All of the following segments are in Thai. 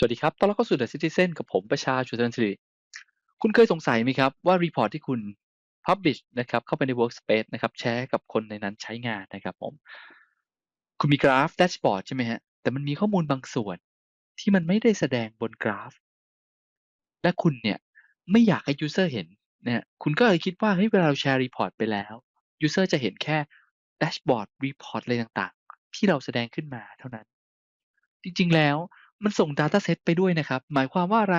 สวัสดีครับ ตอนรับเข้าสู่ The Citizen กับผมประชาชนสิริคุณเคยสงสัยไหมครับว่า report ที่คุณ publish นะครับเข้าไปใน workspace นะครับแชร์กับคนในนั้นใช้งานนะครับผม คุณมีกราฟแดชบอร์ดใช่ไหมฮะ แต่มันมีข้อมูลบางส่วน ที่มันไม่ได้แสดงบนกราฟ และคุณเนี่ยไม่อยากให้ user เห็นนะคุณก็เลยคิดว่าเฮ้ยเวลาเราแชร์ report ไปแล้ว user จะเห็นแค่แดชบอร์ด report อะไรต่างๆ ที่เราแสดงขึ้นมาเท่านั้น จริงๆแล้ว มันส่ง Data Set ไปด้วยนะครับ หมายความว่าอะไร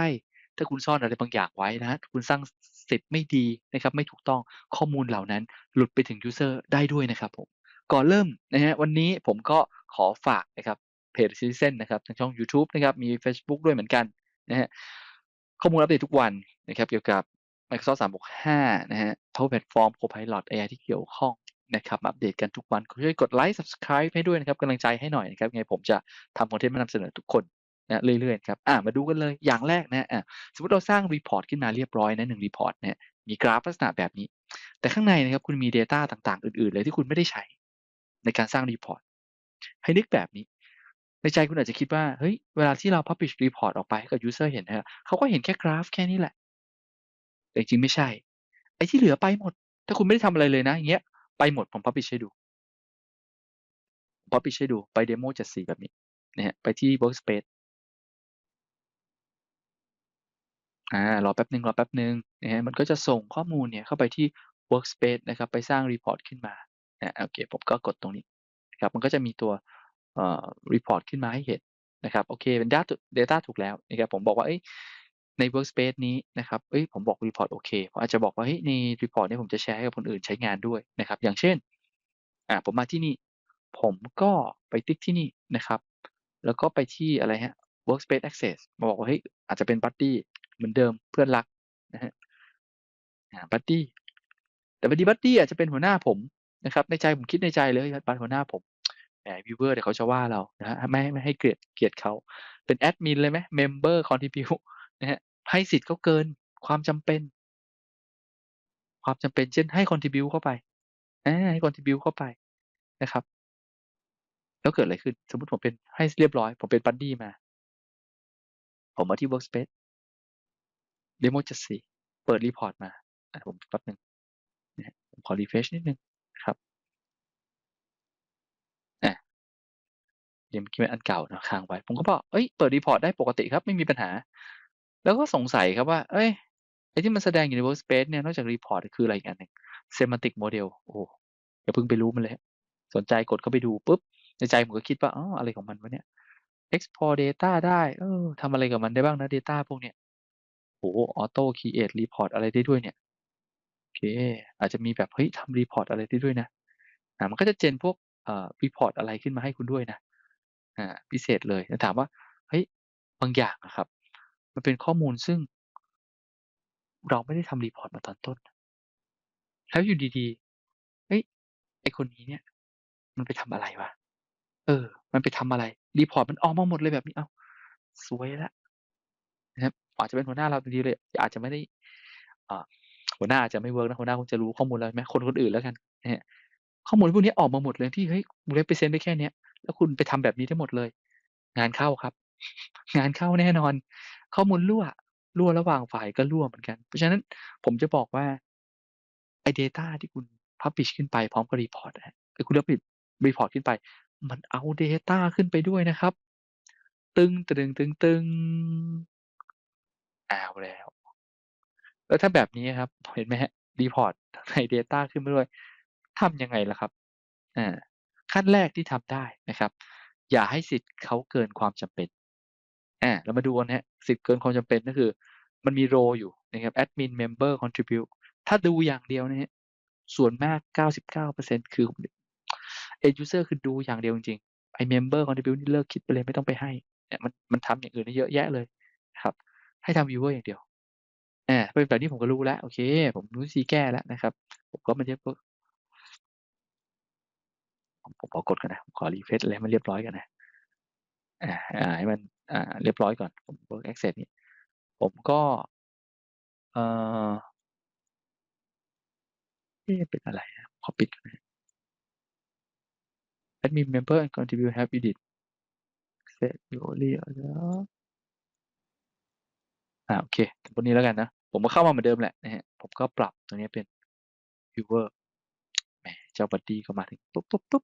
ถ้าคุณซ่อนอะไรบางอย่างไว้นะคุณสร้างเสร็จไม่ดีนะครับ ไม่ถูกต้องข้อมูลเหล่านั้นหลุดไปถึง User ได้ด้วยนะครับผม ก่อนเริ่มนะฮะวันนี้ผมก็ขอฝากนะครับเพจ Citizen นะครับทางช่อง YouTube นะครับ มี Facebook ด้วยเหมือนกันนะฮะข้อมูลอัปเดตทุกวันนะครับ เกี่ยวกับ Microsoft 365 นะฮะ Power Platform Copilot AI ที่เกี่ยวข้องนะครับอัปเดตกันทุกวันช่วยกดไลค์ subscribe ให้ด้วยนะครับกำลังใจให้หน่อยนะครับไงผมจะทำคอนเทนต์มานำเสนอทุกคน นะเรื่อยๆครับอ่ามาดูกันเลยอย่างแรกนะอ่าสมมติเราสร้างรีพอร์ตขึ้นมาเรียบร้อยนะหนึ่งรีพอร์ตเนี่ยมีกราฟลักษณะแบบนี้ แต่ข้างในนะครับคุณมี Data ต่างๆ อื่นๆ เลยที่คุณไม่ได้ใช้ ในการสร้างรีพอร์ตให้นึกแบบนี้ ในใจคุณอาจจะคิดว่าเฮ้ยเวลาที่เรา publish report ออกไปให้กับ user เห็นนะเขาก็เห็นแค่กราฟแค่นี้แหละ แต่จริงไม่ใช่ ไอ้ที่เหลือไปหมด ถ้าคุณไม่ได้ทำอะไรเลยนะอย่างเงี้ยไปหมดผม publish ให้ดู publish ให้ดูไปเดโมจัดสีแบบนี้นะฮะไปที่ workspace อ่ารอแป๊บหนึ่งรอแป๊บหนึ่งนะฮะมันก็จะส่งข้อมูลเนี่ยเข้าไปที่ workspace นะครับไปสร้าง report ขึ้นมานะโอเคผมก็กดตรงนี้นะครับมันก็จะมีตัวเอ่อ report ขึ้นมาให้เห็นนะครับโอเคเป็น data data ถูกแล้วนะครับผมบอกว่าเอ้ยใน workspace นี้นะครับเอ้ยผมบอก report โอเคผมอาจจะบอกว่าเฮ้ยใน report นี้ผมจะแชร์ให้กับคนอื่นใช้งานด้วยนะครับ อย่างเช่นอ่าผมมาที่นี่ ผมก็ไปติ๊กที่นี่นะครับ แล้วก็ไปที่อะไรฮะ workspace access มาบอกว่าเฮ้ยอาจจะเป็น buddy เหมือนเดิมเพื่อนรักนะฮะอ่า buddy แต่บัดดี้บัดดี้อาจจะเป็นหัวหน้าผมนะครับ ในใจผมคิดในใจเลยบัดหัวหน้าผมแหมวิวเวอร์เดี๋ยวเขาจะว่าเรานะฮะไม่ไม่ให้เกลียดเกลียดเขาเป็นแอดมินเลยไหมเมมเบอร์คอนทิบิวนะฮะให้สิทธิ์เขาเกินความจำเป็น ความจำเป็นเช่นให้คอนทิบิวเข้าไปให้คอนทิบิวเข้าไปนะครับ แล้วเกิดอะไรขึ้น สมมติผมเป็นให้เรียบร้อย ผมเป็นบัดดี้มา ผมมาที่ workspace เดโมจัดสีเปิดรีพอร์ตมาผมแป๊บหนึ่งผมขอรีเฟชนิดนึงนะครับอะยังเมื่อกี้เป็นอันเก่านะค้างไว้ ผมก็บอกเอ้ยเปิดรีพอร์ตได้ปกติครับ ไม่มีปัญหา แล้วก็สงสัยครับว่า เอ้ยไอ้ที่มันแสดงอยู่ใน workspace เนี่ยนอกจากรีพอร์ตคืออะไรอีกอันหนึ่ง semantic model โอ้อย่าเพิ่งไปรู้มันเลย สนใจกดเข้าไปดูปุ๊บในใจผมก็คิดว่าอ๋ออะไรของมันวะเนี่ย export data ได้ เออทำอะไรกับมันได้บ้างนะ data พวกเนี้ยโอ้ auto create report อะไรได้ด้วยเนี่ย โอเค อาจจะมีแบบ เฮ้ยทำรีพอร์ตอะไรได้ด้วยนะ อ่า มันก็จะเจนพวกเอ่อรีพอร์ตอะไรขึ้นมาให้คุณด้วยนะ อ่า พิเศษเลยถามว่า เฮ้ย บางอย่างนะครับ มันเป็นข้อมูลซึ่ง เราไม่ได้ทำรีพอร์ตมาตอนต้น แล้วอยู่ดีๆ เฮ้ย ไอคนนี้เนี่ย มันไปทำอะไรวะ เออ มันไปทำอะไร รีพอร์ตมันออกมาหมดเลยแบบนี้ เอ้าสวยแล้วนะครับอาจจะเป็นหัวหน้าเราดีเลย อาจจะไม่ได้อ่าหัวหน้าอาจจะไม่เวิร์กนะหัวหน้าคงจะรู้ข้อมูลแล้วไหมคนคนอื่นแล้วกันนะข้อมูลพวกนี้ออกมาหมดเลยที่เฮ้ยคุณเลเปอร์เซ็นต์ได้แค่เนี้ยแล้วคุณไปทำแบบนี้ได้หมดเลย งานเข้าครับ งานเข้าแน่นอน ข้อมูลรั่วรั่วระหว่างฝ่ายก็รั่วเหมือนกัน เพราะฉะนั้นผมจะบอกว่าไอ้ data ที่คุณ publish ขึ้นไปพร้อมกับรีพอร์ตนะคุณ publish รีพอร์ตขึ้นไป มันเอา data ขึ้นไปด้วยนะครับ ตึงตึงตึงตึงเอาแล้ว แล้วถ้าแบบนี้ครับ เห็นไหมฮะรีพอร์ตใน data ขึ้นมาด้วยทำยังไงล่ะครับอ่าขั้นแรกที่ทำได้นะครับ อย่าให้สิทธิ์เขาเกินความจำเป็นอ่าเรามาดูกันฮะสิทธิ์เกินความจำเป็นก็คือ มันมีโรอยู่นะครับ admin member contribute ถ้าดูอย่างเดียวนะฮะส่วนมาก 99%คือ end user คือดูอย่างเดียวจริงๆไอ้ member contribute นี่เลิกคิดไปเลยไม่ต้องไปให้เนี่ยมันมันทำอย่างอื่นได้เยอะแยะเลยนะครับ ให้ทำ viewer อย่างเดียวอ่าเป็นแบบนี้ผมก็รู้แล้วโอเค ผมรู้วิธีแก้แล้วนะครับ ผมก็มาเรียบผมขอกดกันนะผมขอรีเฟรชอะไรมันเรียบร้อยกันนะอ่าอ่าให้มันอ่าเรียบร้อยก่อนผม work access นี่ผมก็เออเป็นอะไรนะขอปิดก่อนนะ admin member and contribute have edit set you only อ่าโอเคสมมตินี้แล้วกันนะ ผมก็เข้ามาเหมือนเดิมแหละนะฮะ ผมก็ปรับตรงนี้เป็น viewer แหมเจ้าบัดดี้ก็มาถึงปุ๊บปุ๊บปุ๊บ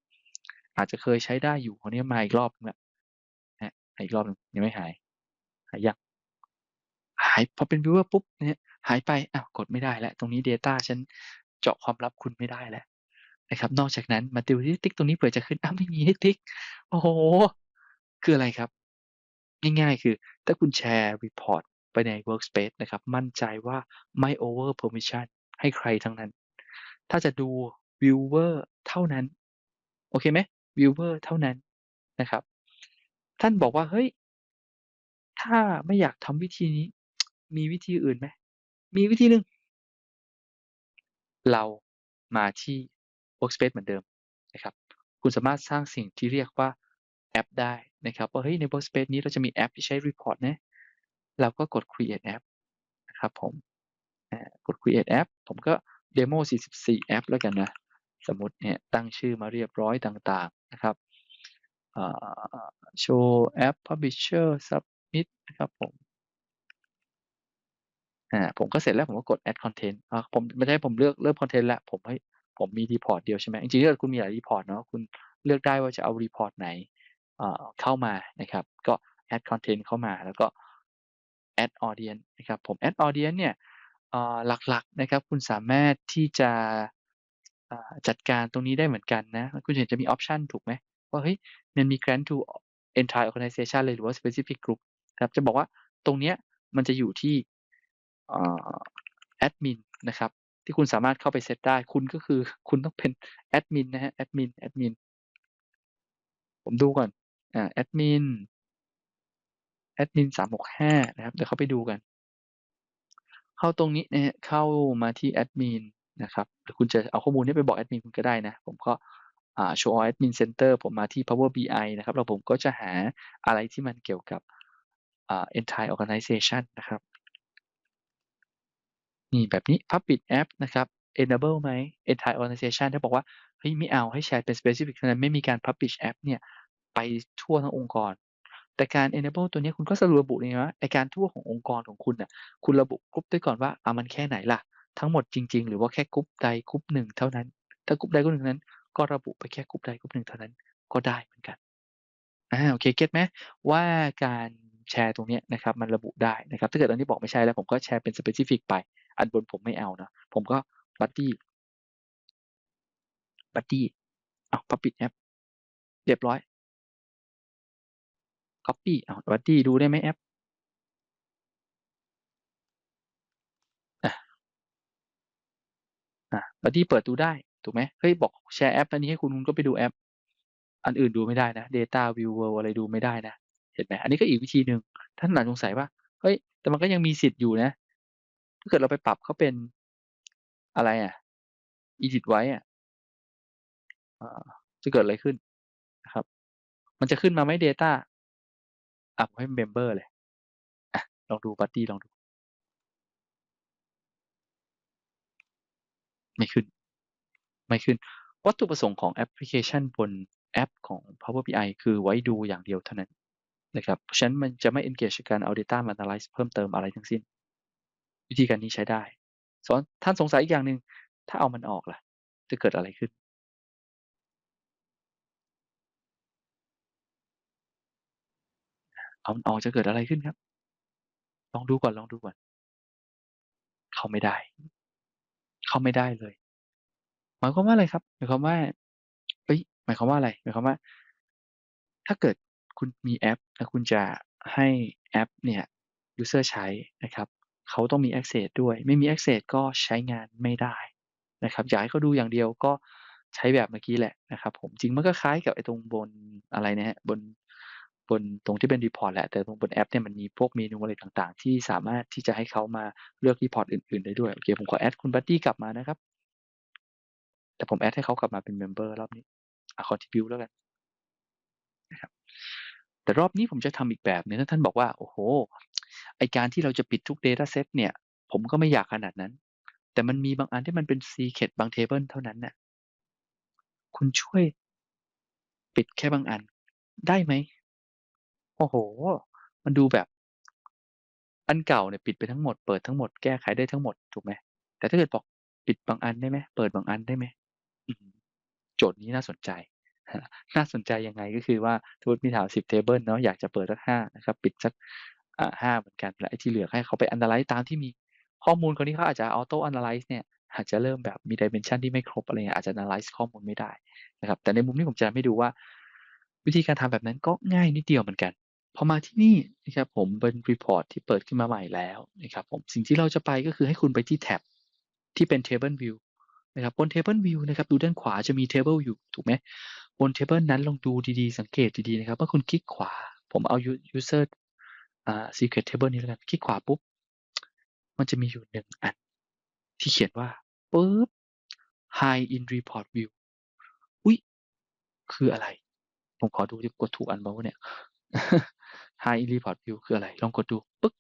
อาจจะเคยใช้ได้อยู่คนนี้มาอีกรอบนึงละนะฮะอีกรอบนึงยังไม่หาย หายยังหายพอเป็น viewer ปุ๊บเนี่ยหายไปอ้าวกดไม่ได้แล้ว ตรงนี้ data ฉันเจาะความลับคุณไม่ได้แล้ว นะครับ นอกจากนั้นมาดูที่ติ๊กตรงนี้เผื่อจะขึ้นอ้าวไม่มีให้ติ๊ก โอ้โห คืออะไรครับ ง่ายๆ คือ ถ้าคุณแชร์ report ไปใน workspace นะครับ มั่นใจว่าไม่ over permission ให้ใครทั้งนั้น ถ้าจะดู viewer เท่านั้น โอเคไหม viewer เท่านั้นนะครับ ท่านบอกว่า เฮ้ย ถ้าไม่อยากทำวิธีนี้ มีวิธีอื่นไหม มีวิธีหนึ่ง เรามาที่ workspace เหมือนเดิมนะครับ คุณสามารถสร้างสิ่งที่เรียกว่าแอปได้นะครับว่าเฮ้ยใน workspace นี้เราจะมีแอปที่ใช้ report นะเราก็กด create app นะครับผมกด create app ผมก็ demo 44 แอปแล้วกันนะ สมมติเนี่ยตั้งชื่อมาเรียบร้อยต่างๆนะครับ show app publisher submit นะครับผมผมก็เสร็จแล้วผมก็กด add content อ่าผมไม่ใช่ผมเลือกเริ่ม content แล้ว ผมให้ ผมมี report เดียวใช่ไหมจริงๆถ้าคุณมีหลาย report เนาะคุณเลือกได้ว่าจะเอา report ไหนเข้ามานะครับ ก็ add content เข้ามาแล้วก็ add audience นะครับ ผม add audience เนี่ยหลักๆนะครับ คุณสามารถที่จะจัดการตรงนี้ได้เหมือนกันนะ คุณเห็นจะมี option ถูกไหมว่าเฮ้ยมันมี grant to entire organization เลยหรือว่า specific group ครับ จะบอกว่าตรงเนี้ยมันจะอยู่ที่แอดมินนะครับ ที่คุณสามารถเข้าไปเซตได้ คุณก็คือคุณต้องเป็นแอดมินนะฮะแอดมินแอดมินผมดูก่อนอ่าแอดมินแอดมินสามหกห้านะครับ เดี๋ยวเข้าไปดูกัน เข้าตรงนี้นะฮะเข้ามาที่แอดมินนะครับหรือคุณจะเอาข้อมูลนี้ไปบอกแอดมินคุณก็ได้นะ ผมก็อ่า show all admin center ผมมาที่ power bi นะครับ แล้วผมก็จะหาอะไรที่มันเกี่ยวกับอ่า entire organization นะครับ นี่แบบนี้ public app นะครับ enable ไหม entire organization ถ้าบอกว่าเฮ้ยไม่เอาให้แชร์เป็น specific เท่านั้นไม่มีการ publish app เนี่ยไปทั่วทั้งองค์กร แต่การ enable ตัวนี้คุณก็สรุประบุเลยว่าไอการทั่วขององค์กรของคุณน่ะคุณระบุกลุ่มด้วยก่อนว่าอ่ามันแค่ไหนล่ะ ทั้งหมดจริง ๆ หรือว่าแค่กลุ่มใดกลุ่มหนึ่งเท่านั้น ถ้ากลุ่มใดกลุ่มหนึ่งนั้น ก็ระบุไปแค่กลุ่มใดกลุ่มหนึ่งเท่านั้นก็ได้เหมือนกันอ่าโอเคเก็ตไหมว่าการแชร์ตรงนี้นะครับมันระบุได้นะครับถ้าเกิดอันนี้บอกไม่ใช่แล้วผมก็แชร์เป็น specific ไป อันบนผมไม่เอานะผมก็บัตตี้บัตตี้เอาพับปิดแอปเรียบร้อย copy เอาบัตตี้ดูได้ไหมแอปบัตตี้เปิดดูได้ ถูกไหมเฮ้ยบอกแชร์แอปอันนี้ให้คุณคุณก็ไปดูแอป อันอื่นดูไม่ได้นะ Data View World อะไรดูไม่ได้นะ เห็นไหมอันนี้ก็อีกวิธีหนึ่งท่านหลายสงสัยว่า เฮ้ย แต่มันก็ยังมีสิทธิ์อยู่นะ ถ้าเกิดเราไปปรับเขาเป็นอะไรอะ edit ไว้อะจะเกิดอะไรขึ้นนะครับ มันจะขึ้นมาไหม Data อะผมให้ Member เลยอะลองดู Buddy ลองดู ไม่ขึ้น ไม่ขึ้น วัตถุประสงค์ของแอปพลิเคชันบนแอปของ Power BI คือไว้ดูอย่างเดียวเท่านั้นนะครับ เพราะฉะนั้นมันจะไม่ engage การเอา data มา analyze เพิ่มเติมอะไรทั้งสิ้น วิธีการนี้ใช้ได้สอนท่านสงสัยอีกอย่างหนึ่งถ้าเอามันออกล่ะ จะเกิดอะไรขึ้น เอามันออกจะเกิดอะไรขึ้นครับ ลองดูก่อนลองดูก่อน เข้าไม่ได้ เข้าไม่ได้เลย หมายความว่าอะไรครับ หมายความว่าเอ้ยหมายความว่าอะไร หมายความว่า ถ้าเกิดคุณมีแอป แล้วคุณจะให้แอปเนี่ย user ใช้นะครับ เขาต้องมี access ด้วย ไม่มี access ก็ใช้งานไม่ได้นะครับอยากให้เขาดูอย่างเดียวก็ใช้แบบเมื่อกี้แหละนะครับ ผมจริงมันก็คล้ายกับไอ้ตรงบนอะไรนะฮะบนบนตรงที่เป็นรีพอร์ตแหละ แต่ตรงบนแอปเนี่ยมันมีพวกเมนูอะไรต่างๆ ที่สามารถที่จะให้เขามาเลือกรีพอร์ตอื่นๆได้ด้วยโอเคผมขอแอดคุณบัตตี้กลับมานะครับ แต่ผมแอดให้เขากลับมาเป็นเมมเบอร์รอบนี้อะคอนทิบิวแล้วกันนะครับ แต่รอบนี้ผมจะทำอีกแบบนึงถ้าท่านบอกว่า โอ้โห ไอการที่เราจะปิดทุก Data Set เนี่ย ผมก็ไม่อยากขนาดนั้น แต่มันมีบางอันที่มันเป็น secret บาง table เท่านั้นน่ะคุณช่วยปิดแค่บางอันได้ไหม โอ้โห มันดูแบบ อันเก่าเนี่ยปิดไปทั้งหมด เปิดทั้งหมด แก้ไขได้ทั้งหมด ถูกไหม แต่ถ้าเกิดบอกปิดบางอันได้ไหม เปิดบางอันได้ไหม โจทย์นี้น่าสนใจ น่าสนใจยังไงก็คือว่าสมมุติมีถาม10เทเบิลเนาะอยากจะเปิดสัก5นะครับปิดสักอ่าเหมือนกันแล้วไอ้ที่เหลือให้เขาไป Analyze ตามที่มีข้อมูลคราวนี้เขาอาจจะ Auto Analyze เนี่ยอาจจะเริ่มแบบมี dimension ที่ไม่ครบอะไรเงี้ยอาจจะ Analyze ข้อมูลไม่ได้นะครับ แต่ในมุมนี้ผมจะทำให้ดูว่า วิธีการทำแบบนั้นก็ง่ายนิดเดียวเหมือนกัน พอมาที่นี่นะครับผมเป็น report ที่เปิดขึ้นมาใหม่แล้วนะครับผมสิ่งที่เราจะไปก็คือให้คุณไปที่แท็บที่เป็น Table View นะครับบน Table View นะครับดูด้านขวาจะมี Table อยู่ถูกไหม บน Table นั้นลองดูดีๆ สังเกตดีๆนะครับว่าคุณคลิกขวา ผมเอา user อ่า secret table นี้แล้วกัน คลิกขวาปุ๊บ มันจะมีอยู่1อัน ที่เขียนว่าปึ๊บ Hide in report view อุ๊ย คืออะไร ผมขอดูดิกดถูกอันเปล่าวะเนี่ย Hide in report view คืออะไร ลองกดดูปึ๊ก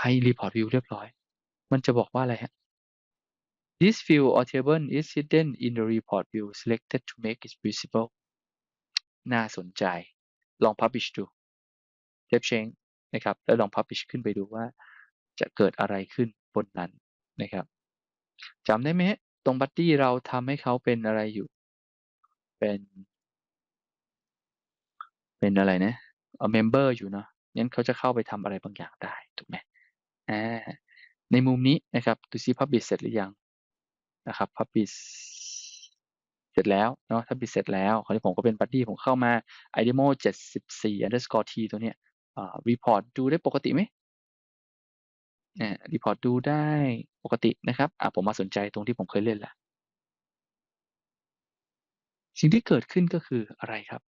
Hide in report view เรียบร้อย มันจะบอกว่าอะไรครับ This field or table is hidden in the report view selected to make it visible น่าสนใจ ลอง publish ดู Tab change นะครับ แล้วลอง publish ขึ้นไปดูว่าจะเกิดอะไรขึ้นบนนั้นนะครับจำได้ไหมครับตรง buddy เราทำให้เขาเป็นอะไรอยู่ เป็น เป็นอะไรนะเออเมมเบอร์อยู่เนาะงั้นเขาจะเข้าไปทำอะไรบางอย่างได้ ถูกไหมอาในมุมนี้นะครับดูซิ publish เสร็จหรือยัง นะครับ publish เสร็จแล้วเนาะ publish เสร็จแล้วคราวนี้ผมก็เป็น buddy ผมเข้ามา idemo 74 underscore t ตัวเนี้ยอ่า report ดูได้ปกติไหมอา report ดูได้ปกตินะครับอ่าผมมาสนใจตรงที่ผมเคยเล่นแล้วสิ่งที่เกิดขึ้นก็คืออะไรครับ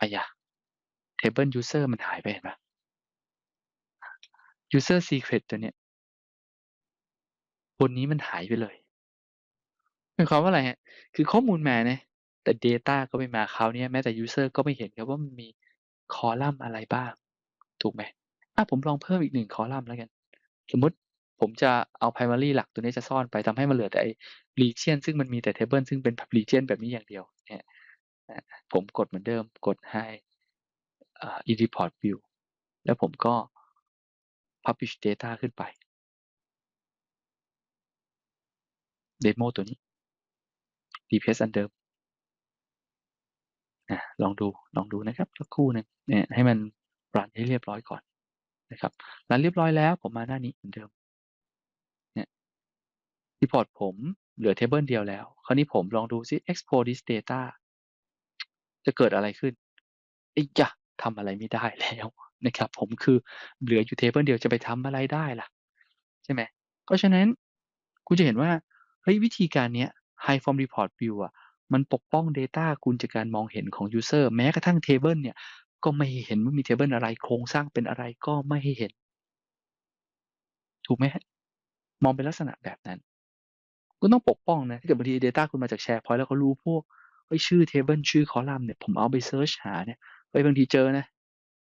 อัยะ table user มันหายไปเห็นปล่า user secret ตัวเนี้ย บนนี้มันหายไปเลยหมายความว่าอะไรครับคือข้อมูลมานะแต่เดต้าก็ไม่มาคราวนี้แม้แต่ user ก็ไม่เห็นครับว่ามันมีคอลัมน์อะไรบ้าง ถูกไหมอาผมลองเพิ่มอีก1คอลัมน์แล้วกัน สมมติผมจะเอา primary หลักตัวนี้จะซ่อนไปทำให้มันเหลือแต่ไอ้ region ซึ่งมันมีแต่ table ซึ่งเป็น region แบบนี้อย่างเดียวเนี่ยผมกดเหมือนเดิมกด Hide อ่า in report view แล้วผมก็ publish data ขึ้นไป demo ตัวนี้ replace อันเดิมอาลองดูลองดูนะครับสักครู่หนึ่งเนี่ยให้มันรันให้เรียบร้อยก่อนนะครับรันเรียบร้อยแล้วผมมาหน้านี้เหมือนเดิมเนี่ย report ผมเหลือ table เดียวแล้ว คราวนี้ผมลองดูซิ export this data จะเกิดอะไรขึ้นไอัยยะทำอะไรไม่ได้แล้วนะครับ ผมคือเหลืออยู่ table เดียวจะไปทำอะไรได้ล่ะ ใช่ไหมเพราะฉะนั้นคุณจะเห็นว่า เฮ้ยวิธีการเนี้ย Hide from report view อะมันปกป้อง data คุณจากการมองเห็นของ user แม้กระทั่ง table เนี่ย ก็ไม่ให้เห็นว่ามี table อะไรโครงสร้างเป็นอะไรก็ไม่ให้เห็น ถูกไหมมองเป็นลักษณะแบบนั้น คุณต้องปกป้องนะถ้าเกิดบางที data คุณมาจาก SharePoint แล้วเขารู้พวกเฮ้ยชื่อ table ชื่อคอลัมน์เนี่ยผมเอาไปเซิร์ชหาเนี่ยเฮ้ยบางทีเจอนะ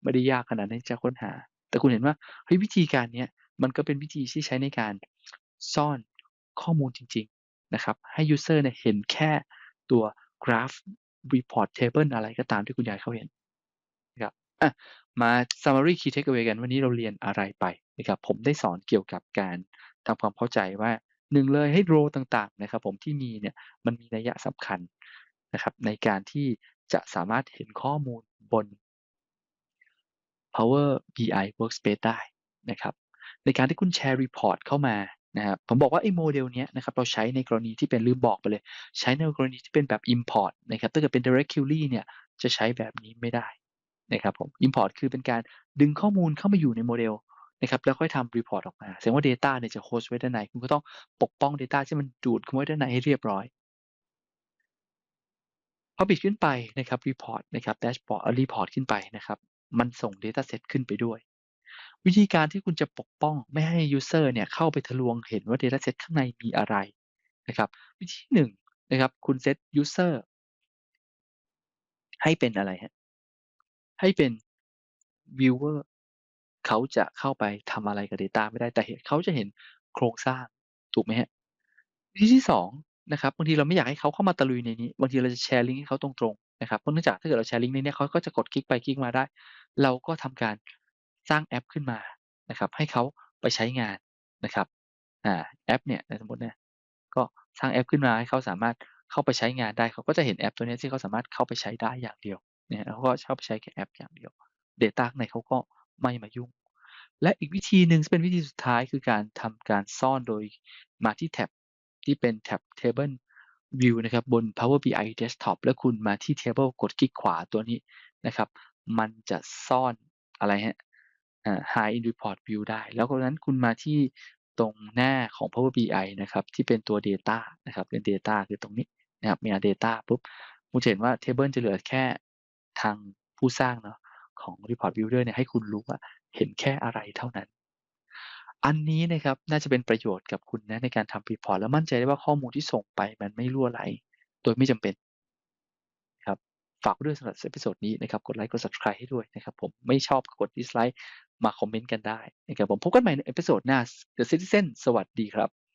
ไม่ได้ยากขนาดนั้นจะค้นหา แต่คุณเห็นว่าเฮ้ยวิธีการเนี้ยมันก็เป็นวิธีที่ใช้ในการซ่อน ข้อมูลจริงๆนะครับให้ user เนี่ยเห็นแค่ตัวกราฟ report table อะไรก็ตามที่คุณอยากเขาเห็นนะครับอะมา summary key takeaway กันวันนี้เราเรียนอะไรไปนะครับผมได้สอนเกี่ยวกับการทำความเข้าใจว่า1เลยให้ row ต่างๆนะครับผมที่มีเนี่ยมันมีนัยยะสำคัญนะครับในการที่จะสามารถเห็นข้อมูลบน Power BI Workspace ได้นะครับในการที่คุณแชร์ report เข้ามา นะครับผมบอกว่าไอ้โมเดลเนี้ยนะครับเราใช้ในกรณีที่เป็นลืมบอกไปเลย ใช้ในกรณีที่เป็นแบบ import นะครับถ้าเกิดเป็น direct query เนี่ยจะใช้แบบนี้ไม่ได้นะครับผม import คือเป็นการดึงข้อมูลเข้ามาอยู่ในโมเดลนะครับแล้วค่อยทำ report ออกมาแสดงว่า data เนี่ยจะ host ไว้ด้านในคุณก็ต้องปกป้อง data ที่มันดูดเข้าไว้ด้านในให้เรียบร้อย publish ขึ้นไปนะครับ report นะครับ dashboard เอ่อ report ขึ้นไปนะครับ มันส่ง dataset ขึ้นไปด้วย วิธีการที่คุณจะปกป้องไม่ให้ user เนี่ยเข้าไปทะลวงเห็นว่า dataset ข้างในมีอะไรนะครับวิธีที่1นะครับคุณ set user ให้เป็นอะไรครับให้เป็น viewer เขาจะเข้าไปทำอะไรกับ data ไม่ได้แต่เห็นเขาจะเห็นโครงสร้างถูกไหมครับวิธีที่2นะครับบางทีเราไม่อยากให้เขาเข้ามาตะลุยในนี้บางทีเราจะแชร์ลิงก์ให้เขาตรงๆนะครับเพราะเนื่องจากถ้าเกิดเราแชร์ลิงก์ในนี้เขาก็จะกดคลิกไปคลิกมาได้ เราก็ทำการ สร้างแอปขึ้นมานะครับ ให้เขาไปใช้งานนะครับอ่าแอปเนี่ยสมมติเนี่ยก็สร้างแอปขึ้นมาให้เขาสามารถเข้าไปใช้งานได้เขาก็จะเห็นแอปตัวนี้ที่เขาสามารถเข้าไปใช้ได้อย่างเดียวเนี่ยเขาก็เข้าไปใช้แค่แอปอย่างเดียว Data ข้าในเขาก็ไม่มายุ่ง และอีกวิธีหนึ่งซึ่งเป็นวิธีสุดท้ายคือการทำการซ่อนโดยมาที่แท็บที่เป็นแท็บ Table View นะครับบน Power BI Desktop แล้วคุณมาที่ Table กดคลิกขวาตัวนี้นะครับ มันจะซ่อนอะไรฮะ อ่า Hide in Report View ได้ แล้วก็นั้นคุณมาที่ตรงหน้าของ Power BI นะครับ ที่เป็นตัว Data นะครับ เป็น Data คือตรงนี้นะครับมี Data ปุ๊บคุณจะเห็นว่า Table จะเหลือแค่ทางผู้สร้างเนาะของ Report Builder เนี่ยให้คุณรู้ว่าเห็นแค่อะไรเท่านั้น อันนี้นะครับน่าจะเป็นประโยชน์กับคุณนะในการทำ Report แล้วมั่นใจได้ว่าข้อมูลที่ส่งไปมันไม่รั่วไหล โดยไม่จำเป็น ฝากด้วยสำหรับเอพิโซดนี้นะครับ กดไลค์ กด subscribe ให้ด้วยนะครับ ผมไม่ชอบกด dislike มาคอมเมนต์กันได้นะครับผมพบกันใหม่ในเอพิโซดหน้า The Citizen สวัสดีครับ